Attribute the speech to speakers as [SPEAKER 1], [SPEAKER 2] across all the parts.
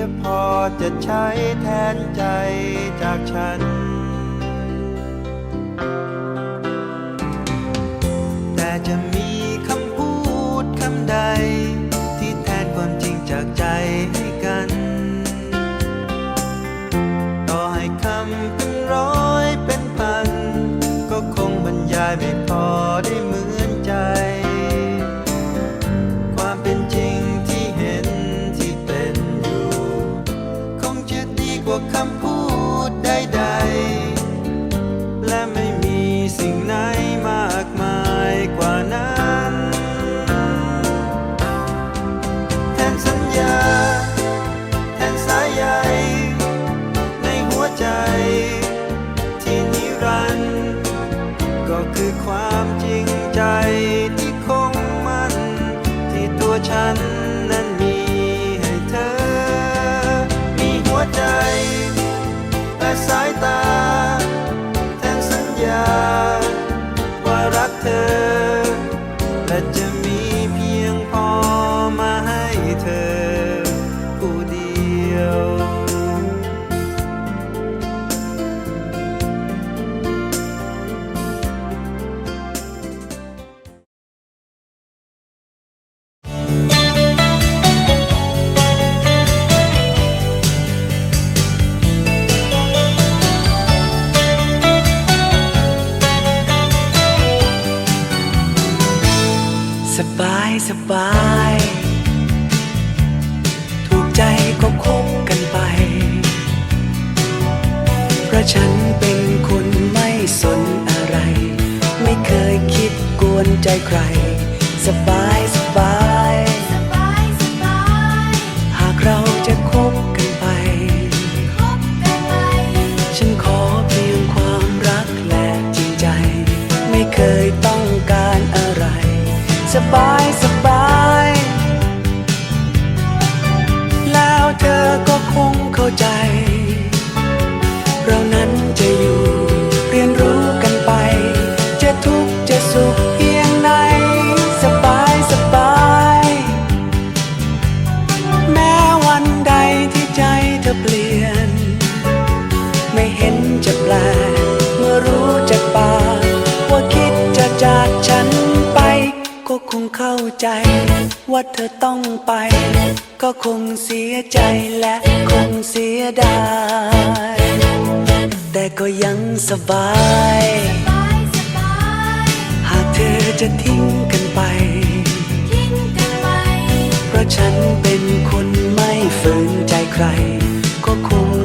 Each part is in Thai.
[SPEAKER 1] จะพอจะใช้แทนใจจากฉัน วนใจใคร ส
[SPEAKER 2] บายสบาย ใจและคงเสียดาย แต่ก็ยังสบาย หากเธอจะทิ้งกันไป เพราะฉันเป็นคนไม่ฝืนใจใคร ก็คง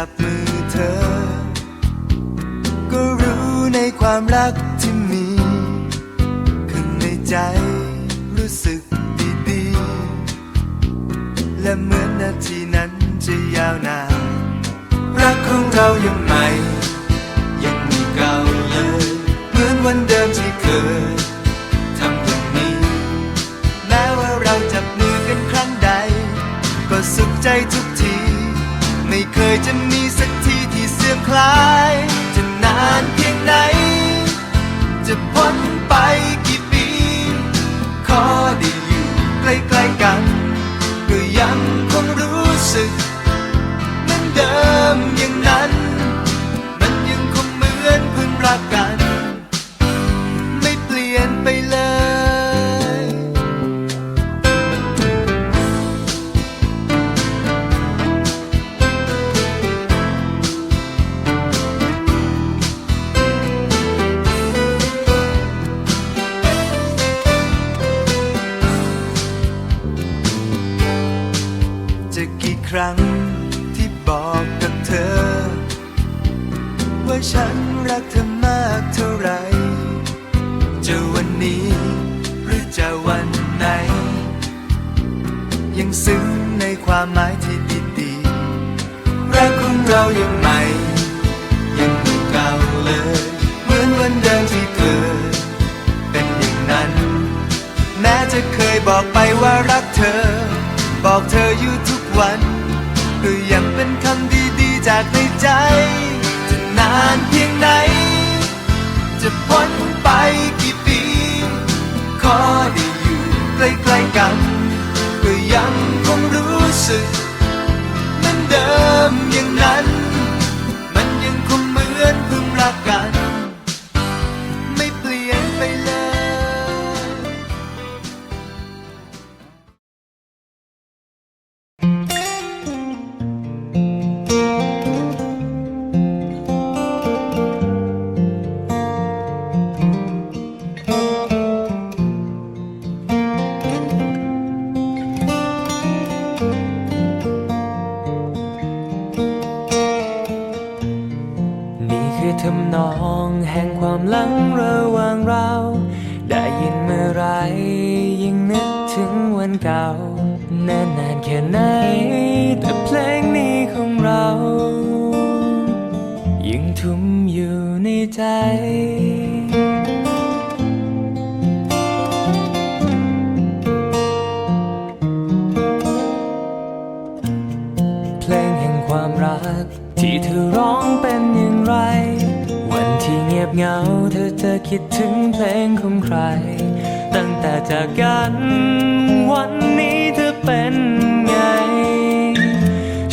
[SPEAKER 2] รั้งที่จับมือเธอ ก็
[SPEAKER 3] รู้ในความรักที่มีข้างในใจรู้สึกดีๆ และเหมือนนาทีนั้นจะยาวนาน รักของเรายังใหม่ ยังมีเก่าเลย เหมือนวันเดิมที่เคยทำอย่างนี้ แม้ว่าเราจับมือกันครั้งใด ก็สุขใจทุก ไม่เคยจะมีสักทีที่เสื่อมคลาย จะนานเพียงไหน จะพ้นไปกี่ปี ขอได้อยู่ใกล้ๆกัน ก็ยัง รั้งที่บอกกับเธอ ว่าฉันรักเธอมากเท่าไรจะวันนี้หรือจะวันไหน ยังซึ้งในความหมายที่ดีๆรักของเรายังใหม่ยังเหมีเก่าเลย เหมือนวันเดิมที่เคยเป็นอย่างนั้น แม้จะเคยบอกไปว่ารักเธอ บอกเธออยู่ทุกวัน ก็ยังเป็นคำดีๆจากในใจ จะนานเพียงไหน จะพ้นไปกี่ปี ขอได้อยู่ใกล้ๆกัน ก็ยังคงรู้สึกเหมือนเดิมอย่างนั้น มันยังคงเหมือนเพิ่งรักกัน
[SPEAKER 4] จากกัน วันนี้เธอเป็นไง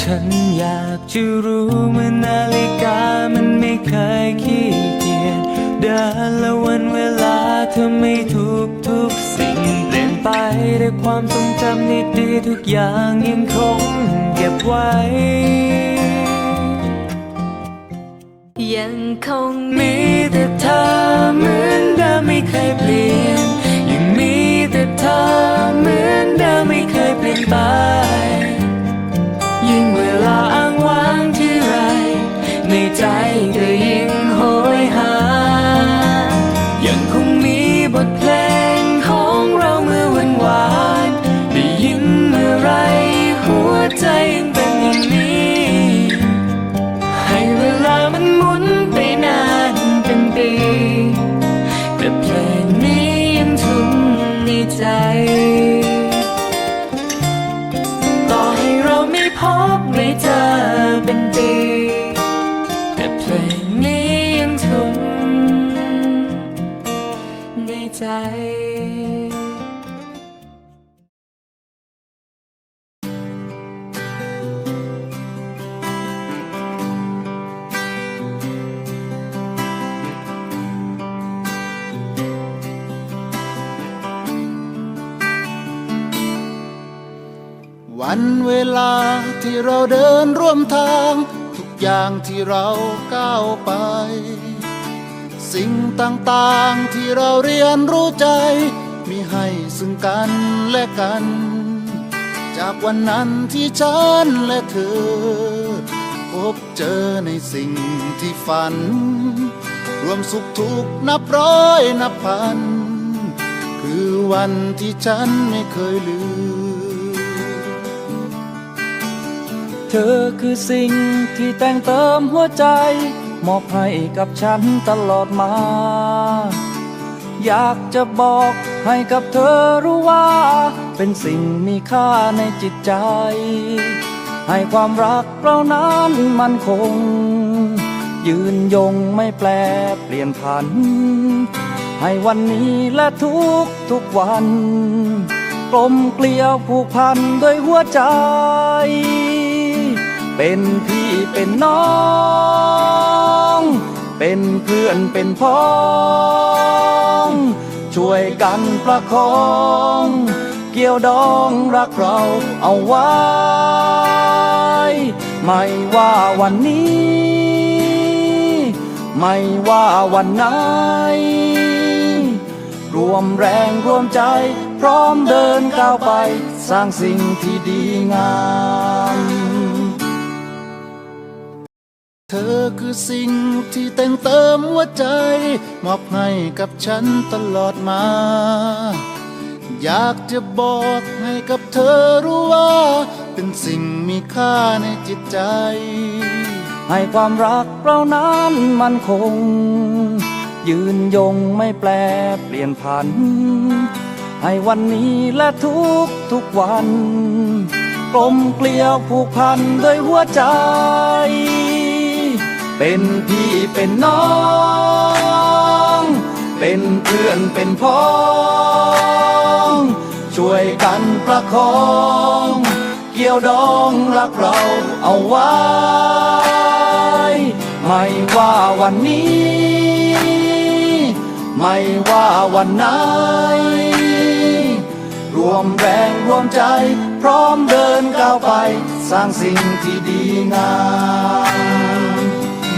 [SPEAKER 4] ฉันอยากจะรู้เมื่อนาฬิกามันไม่เคยขี้เกียจเดินและวันเวลาเธอไม่ทุกทุกสิ่งเปลี่ยนไปแต่ความทรงจำดีๆทุกอย่างยังคงเก็บไว้
[SPEAKER 5] ยังคง
[SPEAKER 4] มีแต่เธอเหมือนเดิมไม่เคยเปลี่ยน เหมือนเดิมไม่เคยเปลี่ยนไป ยิ่งเวลาอ้างว้างที่ไร ในใจก็ย เป็นปี แต่เพลงนี้ยังทุ่มในใจ
[SPEAKER 6] วันเวลาที่เราเดินร่วมทาง ทุกอย่างที่เราก้าวไป สิ่งต่างๆที่เราเรียนรู้ใจ มีให้ซึ่งกันและกัน จากวันนั้นที่ฉันและเธอ พบเจอในสิ่งที่ฝัน รวมสุขทุกนับร้อยนับพัน คือวันที่ฉันไม่เคยลืม
[SPEAKER 7] ธอคือสิ่งที่แต่งเติมหัวใจ มอบให้กับฉันตลอดมา อยากจะบอกให้กับเธอรู้ว่า เป็นสิ่งมีค่าในจิตใจ ให้ความรักเรานั้นมันคง ยืนยงไม่แปลเปลี่ยนผัน ให้วันนี้และทุกทุกวัน กลมเกลียวผูกพันด้วยหัวใจ เป็นพี่เป็นน้อง เป็นเพื่อนเป็นพ้อง ช่วยกันประคอง เกี่ยวดองรักเราเอาไว้ ไม่ว่าวันนี้ ไม่ว่าวันไหน รวมแรงรวมใจ พร้อมเดินก้าวไป สร้างสิ่งที่ดีงาม
[SPEAKER 6] ธอคือสิ่งที่แต่งเติมหัวใจ มอบให้กับฉันตลอดมา อยากจะบอกให้กับเธอรู้ว่า เป็นสิ่งมีค่าในจิตใจ
[SPEAKER 7] ให้ความรักเรานั้นมันคง ยืนยงไม่แปลเปลี่ยนผัน ให้วันนี้และทุกทุกวัน กลมเกลียวผูกพันด้วยหัวใจ เป็นพี่เป็นน้อง เป็นเพื่อนเป็นพ้อง ช่วยกันประคอง เกี่ยวดองรักเราเอาไว้ ไม่ว่าวันนี้ ไม่ว่าวันไหน รวมแรงรวมใจ พร้อมเดินก้าวไป สร้างสิ่งที่ดีงาม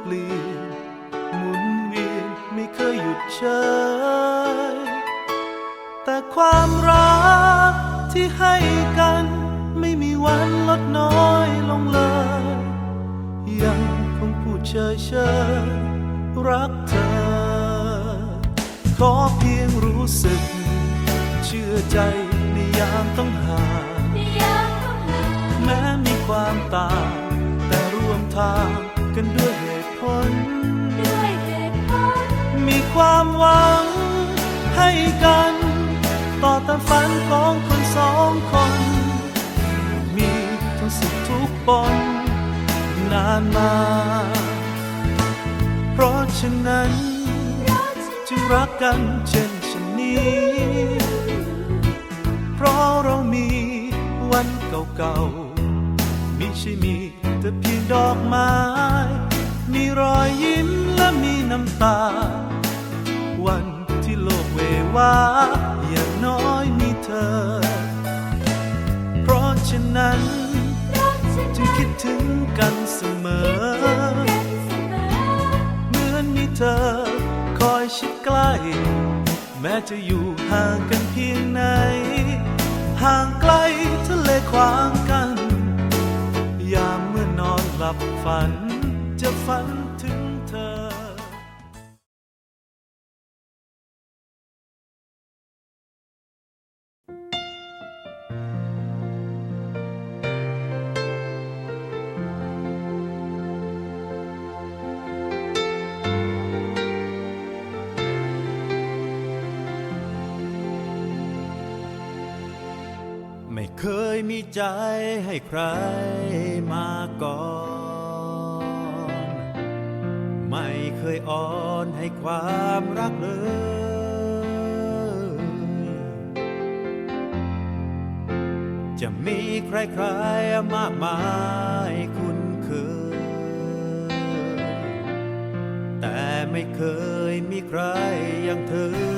[SPEAKER 8] เปลี่ยนหมุนเวียนไม่เคยหยุดเชยแต่ความรักที่ให้กันไม่มีวันลดน้อยลงเลย ยังคงพูดเฉยเฉยรักเธอ ขอเพียงรู้สึก เชื่อใจในยามต้องห่างแม้มีความต่างแต่ร่วมทางกันด้วย มีความหวังให้กัน ต่อตามฝันของคนสองคน มีทั้งสุขทุกปนนานมา เพราะฉะนั้นจึงรักกันเช่นชนนี้ เพราะเรามีวันเก่าๆมิใช่มีแต่เพียงดอกไม้ มีรอยยิ้มและมีน้ำตา วันที่โลกเววาอย่างน้อยมีเธอ เพราะฉะนั้นจึงคิดถึงกันเสมอ เหมือนมีเธอคอยชิดใกล้ แม้จะอยู่ห่างกันเพียงไหน ห่างไกลทะเลขวางกัน ยามเมื่อนอนหลับฝันจะฝัน เค
[SPEAKER 9] ยมีใจให้ใครมาก่อน ไม่เคยอ่อนให้ความรักเลย จะมีใครๆมากมายคุ้นเคย แต่ไม่เคยมีใครอย่างเธอ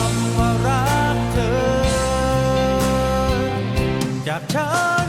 [SPEAKER 9] ่ จ